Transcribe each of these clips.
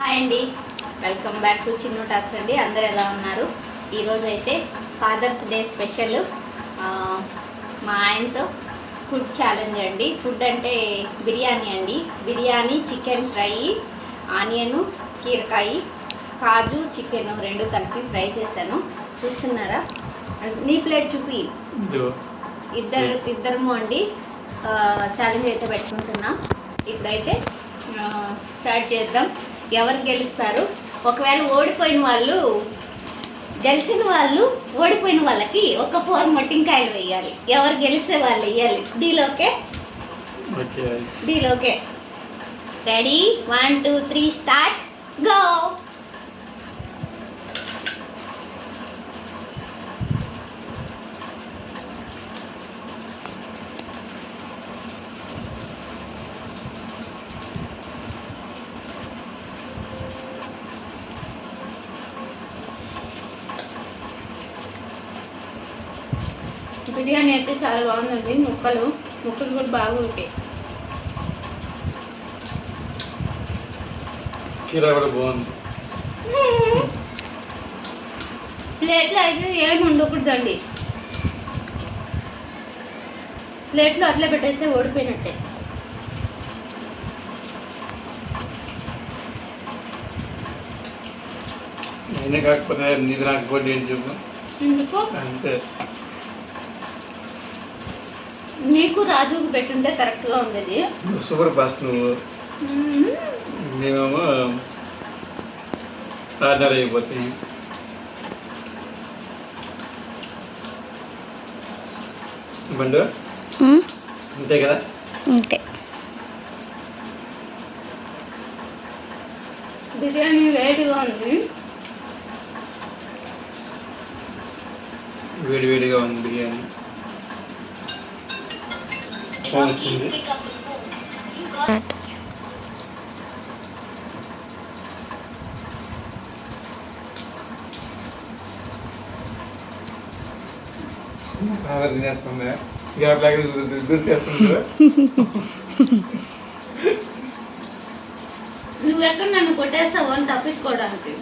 Hi అండి. Welcome back to Chinnu talks అండి. అందరు ఎలా ఉన్నారు? ఈరోజు అయితే ఫాదర్స్ డే స్పెషల్ మా ఆయనతో ఫుడ్ ఛాలెంజ్ అండి. ఫుడ్ అంటే బిర్యానీ అండి. బిర్యానీ చికెన్ ఫ్రై ఆనియన్ కీరకాయ కాజు చికెన్ రెండు కలిపి ఫ్రై చేశాను. చూస్తున్నారా? నీ ప్లేట్ చూపి. ఇద్దరు ఇద్దరము అండి. ఛాలెంజ్ అయితే పెట్టుకుంటున్నాం. ఇప్పుడైతే స్టార్ట్ చేద్దాం. ఎవరు గెలుస్తారు? ఒకవేళ ఓడిపోయిన వాళ్ళు గెలిచిన వాళ్ళు ఓడిపోయిన వాళ్ళకి ఒక ఫోర్ మొట్టింకాయలు వేయాలి. ఎవరు గెలిస్తే వాళ్ళు వేయాలి. డీలోకే? డీలోకే. Ready? One two three start. Go! Biryani అయితే చాలా బాగుందండి. ముక్కలు ముక్కలు కూడా బాగా ఉంటాయి ప్లేట్లో అయితే ఏమి ఉండకూడదండి. ప్లేట్లో అట్లే పెట్టేస్తే ఓడిపోయినట్టే. నేనే కాకపోతే నీది రాకపోతే ఏంటి చెప్పు అంతే. నీకు రాజుకు పెట్టుంటే కరెక్ట్గా ఉండేది. సూపర్ ఫాస్ట్ నువ్వు. మ్మ్. మేమేమో రాజాలు అయిపోతాయి బండు. అంతే కదా? అంతే బిర్యానీ వేడిగా ఉంది. వేడి వేడిగా ఉంది బిర్యానీ. ఫోన్ వచ్చింది బాగా తినేస్తుంది. గ్యాప్ లాగా గుర్తు చేస్తుంది కదా. నువ్వెక్కడ నన్ను కొట్టేస్తావు అని తప్పించుకోవడానికి?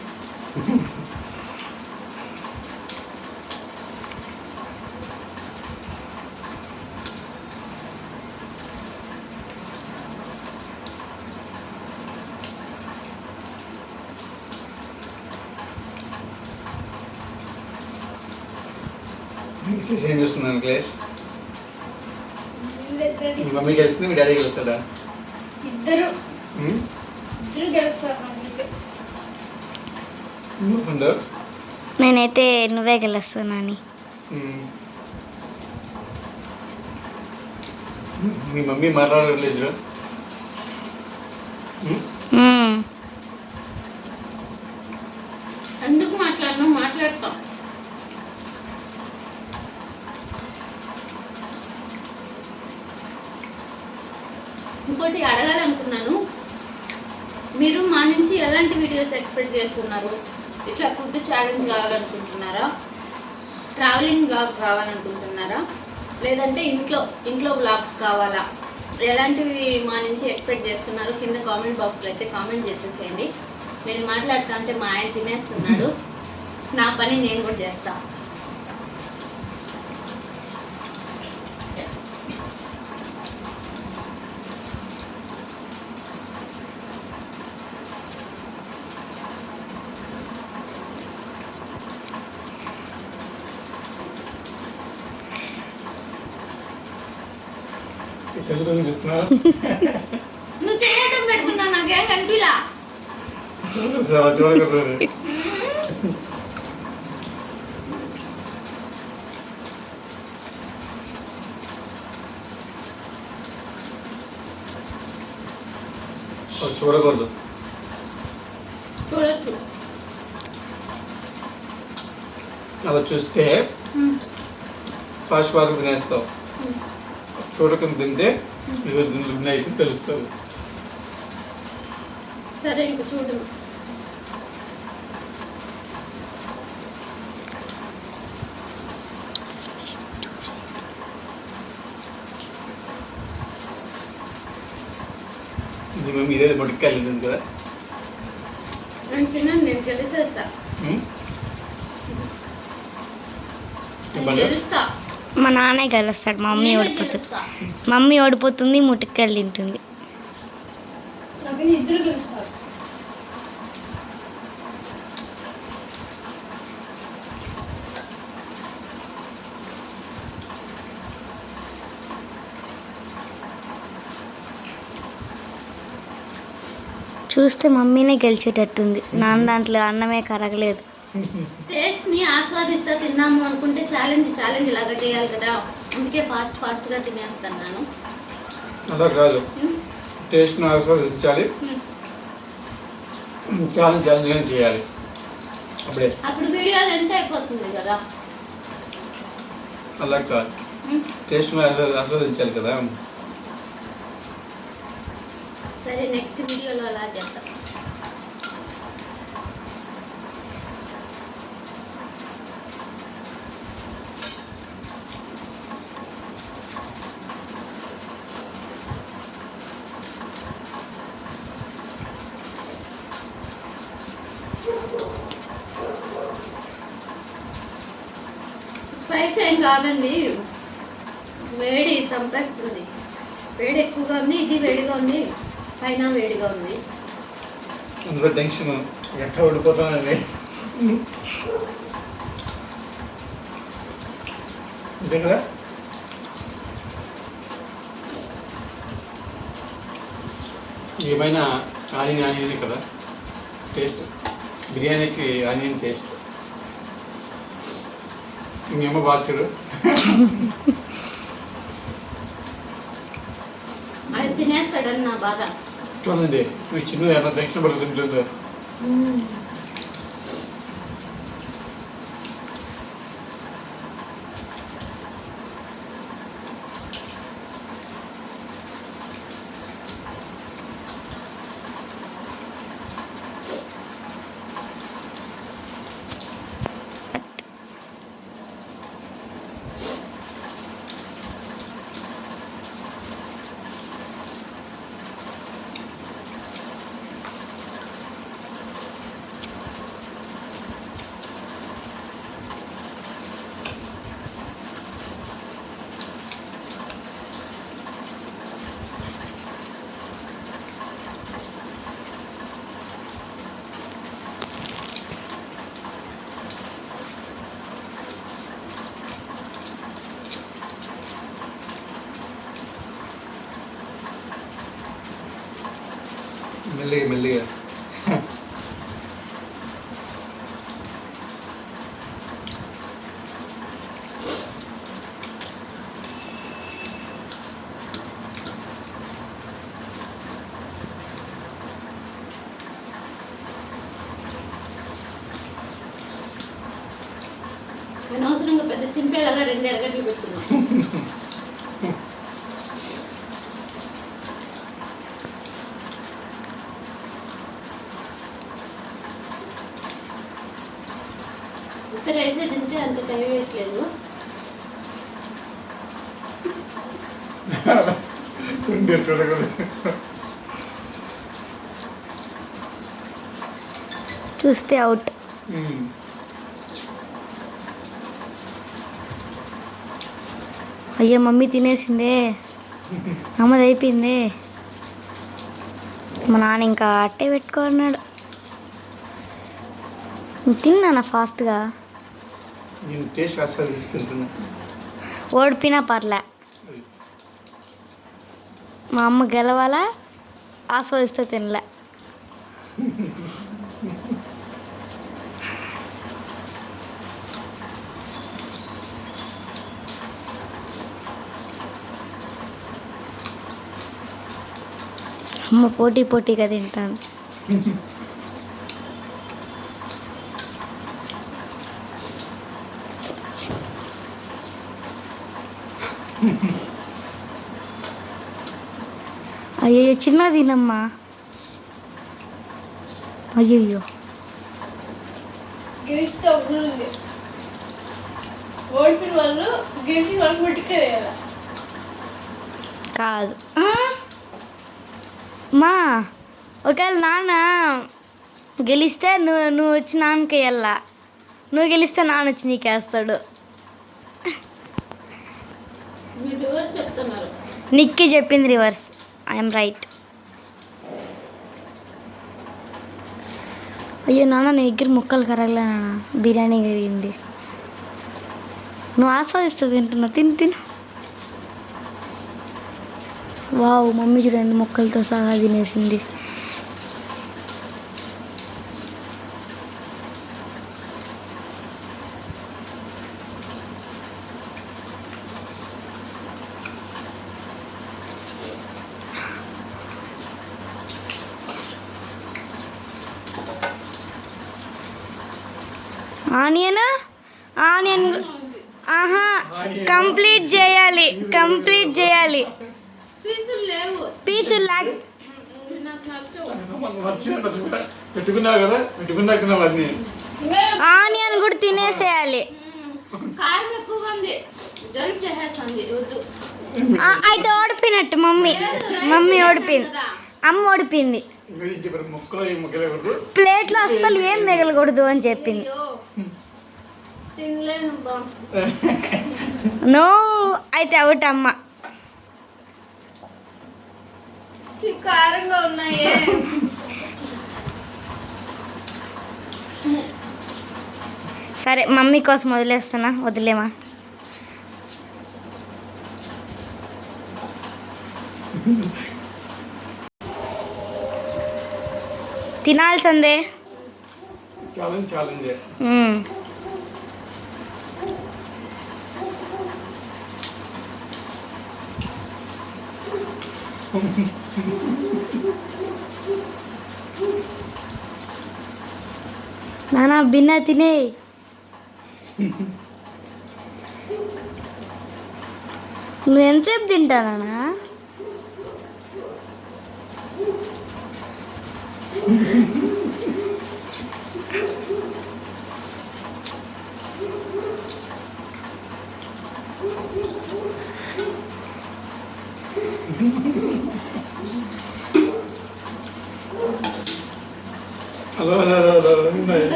ఏం చూస్తున్నాను క్లేష్ మీ మమ్మీ గెలుస్తుంది మీ డాడీ గెలుస్తాడా? ఇద్దరు? ఇద్దరు గెలుస్తారు నేనైతే నువ్వే గెలుస్తున్నాని. మీ. మమ్మీ మాట్లాడలేదు ఎందుకు మాట్లాడను మాట్లాడతాం ఇంకోటి అడగాలనుకున్నాను మీరు మా నుంచి ఎలాంటి వీడియోస్ ఎక్స్పెక్ట్ ఇట్లా ఫుడ్ ఛాలెంజ్ కావాలనుకుంటున్నారా? ట్రావెలింగ్ బ్లాగ్ కావాలనుకుంటున్నారా? లేదంటే ఇంట్లో ఇంట్లో బ్లాగ్స్ కావాలా? ఎలాంటివి మా నుంచి ఎక్స్పెక్ట్ చేస్తున్నారు? కింద కామెంట్ బాక్స్లో అయితే కామెంట్ చేసేసేయండి. నేను మాట్లాడుతా అంటే మా ఆయన తినేస్తున్నాడు. నా పని నేను కూడా చేస్తాను తెలుగు చూస్తున్నా. నువ్వు చేయడం పెట్టుకున్నా నాకేం కనిపిలా? చాలా చూడగలరు చూడకూడదు. చూడొచ్చు అలా చూస్తే ఫాస్ట్ ఫాస్ట్ తినేస్తావు చూడకుండా తింటే ఈరోజు దీంట్లో నైట్ తెలుస్తుంది సరే ఇంక చూడు. మీ మమ్మీ ఇదే మొడికాయలు కదా. నేను తిన్నాను నేను గెలిచేస్తా గెలుస్తా మా నాన్నే గెలుస్తాడు మమ్మీ ఓడిపోతుంది. మమ్మీ ఓడిపోతుంది ముటిక్కలు తింటుంది. చూస్తే మమ్మీనే గెలిచేటట్టుంది. నాన్న దాంట్లో అన్నమే కరగలేదు. టేస్ట్ని ఆస్వాదిస్తా తిన్నాము అనుకుంటే ఛాలెంజ్ ఛాలెంజ్ లాగా చేయాలి కదా. అందుకే ఫాస్ట్ ఫాస్ట్గా తినేస్తాను నేను అలా కాదు. టేస్ట్ను ఆస్వాదించాలి. ఛాలెంజ్ ఛాలెంజ్గా చేయాలి. అప్పుడే. అప్పుడు వీడియో ఎంత అయిపోతుంది కదా? అలా కాదు. టేస్ట్ను ఆస్వా- ఆస్వాదించాలి కదా. సరే నెక్స్ట్ వీడియోలో అలా చేస్తాం స్పైస్ ఏం కాదండి. వేడి చంపేస్తుంది వేడి ఎక్కువగా ఉంది ఇది వేడిగా ఉంది పైన వేడిగా ఉంది. అందులో టెన్షన్ ఎట్లా ఓడిపోతానండి ఏమైనా ఆనియన్ ఆనియనే కదా? టేస్ట్. బిర్యానీకి ఆనియన్ టేస్ట్. ఇంకేమో బాచుడు అది తినేస్తాడని నా బాధ. చూడండి మీ చిన్న ఎంత టెన్షన్ పడుతుంటుందో మెల్లిగా మెల్లిగా అనవసరంగా పెద్ద చింపేలాగా రెండు ఎరగడ్లు పెట్టుకున్నాం ఉత్త రైసే తింటే అంత చూస్తే అవుట్. అయ్యో మమ్మీ తినేసిందే. అమ్మది అయిపోయిందే. మా నాన్న ఇంకా అట్టే పెట్టుకున్నాడు. తిన్నానా ఫాస్ట్గా నేను టేస్ట్ ఆస్వాదిస్తుంటున్నా ఓడిపోయినా పర్లే అది. మా అమ్మ గెలవాలా ఆస్వాదిస్తే తినలే అమ్మ పోటీ పోటీగా తింటాను అయ్యో చిన్న తినమ్మా అయ్యయ్యో. గెలిస్తే ఉంది. ఓడిపోయిన వాళ్ళు గెలిచిన వాళ్ళు పట్టుకెళ్ళాలి? కాదు? మా ఒకవేళ నాన్న గెలిస్తే నువ్వు నువ్వు వచ్చి నాన్నకి వెళ్ళా నువ్వు గెలిస్తే నాన్న వచ్చి నీకేస్తాడు నిక్కి చెప్పింది రివర్స్. I'm right. అయ్యో నాన్న నీ దగ్గర ముక్కలు కరగలే నాన్న. బిర్యానీ కరిగింది. నువ్వు ఆస్వాదిస్తూ తింటున్నా. తిని తిను. వావ్ మమ్మీ చూడండి ముక్కలతో సహా తినేసింది ఆనియన్ ఆనియన్ ఆహా కంప్లీట్ చేయాలి కంప్లీట్ చేయాలి. పీసులు లాక్ ఆనియన్ కూడా తినేసేయాలి. అయితే ఓడిపోయినట్టు మమ్మీ. మమ్మీ ఓడిపోయింది. అమ్మ ఓడిపోయింది. ప్లేట్లో అస్సలు ఏం మిగలకూడదు అని చెప్పింది. నో అయితే అవుట్ అమ్మ కారంగా ఉన్నాయే. సరే మమ్మీ కోసం వదిలేస్తున్నా వదిలేమా? తినాల్సిందే. ఛాలెంజ్ ఛాలెంజ్ నానా బిన్నా తినే. నువ్వు ఎంతసేపు తింటానా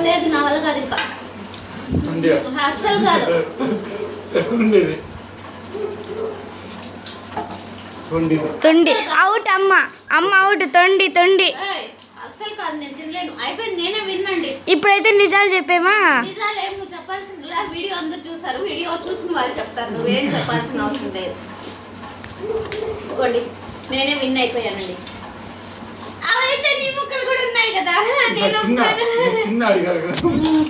లేదు నా వల్ల కాదు ఇంకా. అస్సలు కాదు. ఎక్కడుండేది? ఉండేది తొండి. అవుట్ అమ్మ. అమ్మ అవుట్. తొండి తొండి. అస్సలు కాదు నేను తినలేను. అయిపోయింది నేనే వినండి ఇప్పుడైతే నిజాలు చెప్పేమా? నిజాలు ఏం నువ్వు వీడియో అందరు చూసారు. వీడియో చూసిన వాళ్ళు చెప్తారు. నువ్వేం చెప్పాల్సిన అవసరం లేదు. ఇదిగోండి నేనే విన్ అయిపోయానండి. అవైతే నీ ముక్కలు కూడా ఉన్నాయి కదా. నేను కదా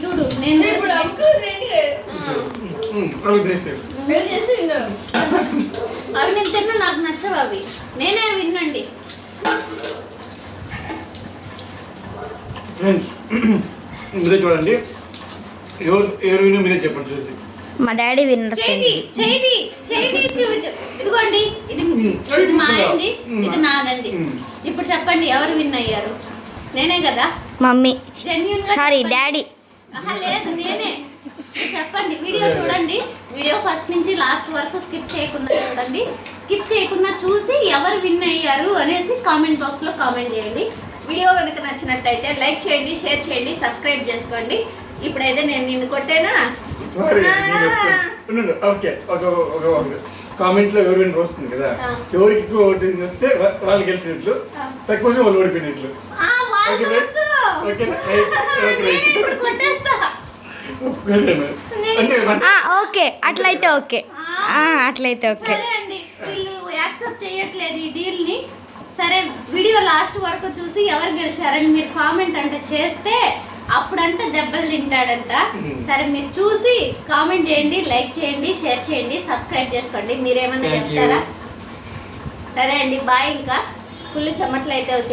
చూడు నేను ఇప్పుడు అవి నేను తిన్నా నాకు నచ్చవు అవి. నేనే విన్నండి. ఫ్రెండ్స్ మీరే చూడండి. ఎవరు ఎవరు విని మీరే చెప్పండి చూసి. మా డాడీ విన్నర్ ఇదిగోండి ఇది మ్మ్. ఇది నాదండి. ఇప్పుడు చెప్పండి ఎవరు విన్ అయ్యారు? నేనే కదా? మమ్మీ. సారీ చెప్పండి. డాడీ. లేదు నేనే. చెప్పండి వీడియో చూడండి. వీడియో ఫస్ట్ నుంచి లాస్ట్ వరకు స్కిప్ చేయకుండా చూడండి. స్కిప్ చేయకుండా చూసి ఎవరు విన్ అయ్యారు అనేసి కామెంట్ బాక్స్లో కామెంట్ చేయండి. వీడియో కనుక నచ్చినట్టయితే లైక్ చేయండి షేర్ చేయండి సబ్స్క్రైబ్ చేసుకోండి. ఇప్పుడైతే నేను నిన్ను కొట్టేనా? సారీ నేను చెప్తాను. ఉండండి. ఓకే ఒక ఒక ఒక కామెంట్లో ఎవరు విని వస్తుంది కదా ఆ. ఎవరికి ఎక్కువ ఓటింగ్ వస్తే వా- వాళ్ళు గెలిచినట్లు. తక్కువ వస్తే వాళ్ళు ఓడిపోయినట్లు ఆ, వాళ్ళు ఓకే, రైట్. తెలుసు. Okay, right. Okay, right. నేను ఇప్పుడు కొట్టేస్తా ఒప్పుకోలేను. అంతే కదా ఆ, ఓకే అట్లయితే ఓకే ఆ, అట్లయితే ఓకే వీళ్ళు యాక్సెప్ట్ చేయట్లేదు ఈ డీల్ని సరే వీడియో లాస్ట్ వరకు చూసి ఎవరు గెలిచారని మీరు కామెంట్ అంటే చేస్తే అప్పుడంటే దెబ్బలు తింటాడంట. సరే మీరు చూసి కామెంట్ చేయండి లైక్ చేయండి షేర్ చేయండి సబ్స్క్రైబ్ చేసుకోండి మీరేమన్నా. చెప్తారా సరే అండి బాయ్ ఇంకా ఫుల్ చెమట్లు అయితే వచ్చి